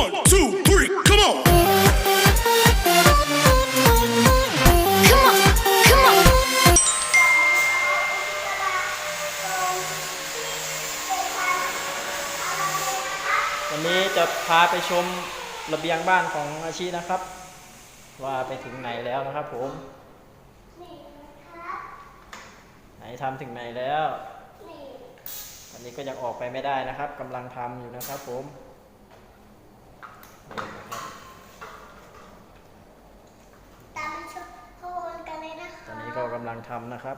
One, two, three, come on. Come on, come on. วันนี้จะพาไปชมระเบียงบ้านของอาชีนะครับ ว่าไปถึงไหนแล้วนะครับผมไหนทำถึงไหนแล้วอันนี้ก็ยังออกไปไม่ได้นะครับกำลังทำอยู่นะครับผมนี่นะครับ ตามชมข้อมูลกันเลยนะ ต คะ อนนี้ ก็กำลังทำนะครับ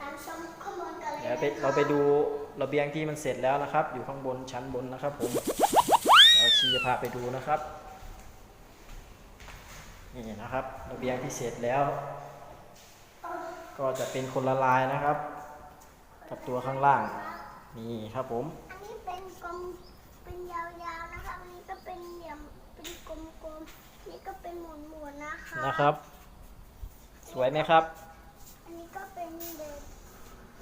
ตามชมข้อมูลกันเลยเดี๋ยวนะไปคะเราไปดูระเบียงที่มันเสร็จแล้วนะครับ อยู่ข้างบนชั้นบนนะครับผมเราชีจะพาไปดูนะครับนี่นะครับระเบียงที่เสร็จแล้ว ก็จะเป็นคนละลายนะครับ กับตัวข้างล่าง นี่ครับผม อันนี้เป็นกลมเป็นยาวๆนะคะอันนี้ก็เป็นเหลี่ยมเป็นกลมๆนี่ก็เป็นหมุนๆนะคะนะครับ สวยไหมครับ อันนี้ก็เป็นแบบ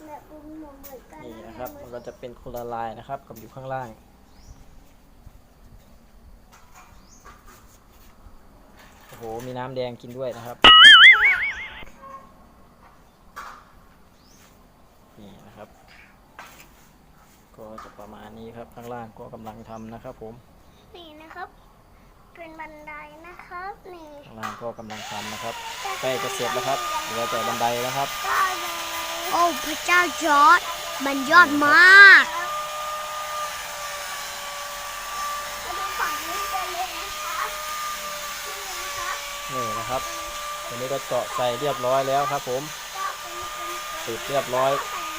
แบบหมุ นๆเหมือนกันนี่นะครับ มันก็จะเป็นคนละลายนะครับ กับอยู่ข้างล่าง โอ้โห มีน้ำแดงกินด้วยนะครับ นี่นะครับ ก็จะประมาณนี้ครับ ข้างล่างก็กำลังทำนะครับผม นี่นะครับ เป็นบันไดนะครับ นี่ ข้างล่างก็กำลังทำนะครับ ใกล้จะเสร็จแล้วครับเหลือแต่บันไดแล้วครับก็เลย โอ้พระเจ้าจอร์ดมันยอดมากนี้กันะครับนี่นะครันนี้ก็เจาะใส่เรียบร้อยแล้วครับผมติดเรียบร้อย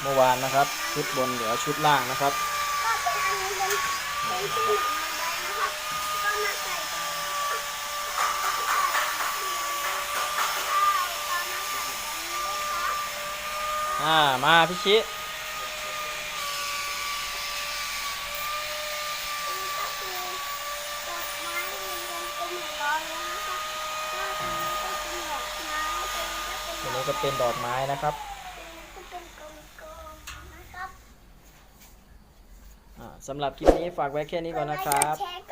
เมื่อวานนะครับ ชุดบนเหลือชุดล่างนะครับ ยนะคะก็ตรงนี้ก็เป็นดอกไม้ตรงนี้ก็เป็นตัวดอกนี้ก็เป็นดอกไม้นะครับตรงนี้ก็เป็นกลมๆนะครับอ่าสำหรับคลิปนี้ฝากไว้แค่นี้ก่อนนะครับกดไลแชร์ก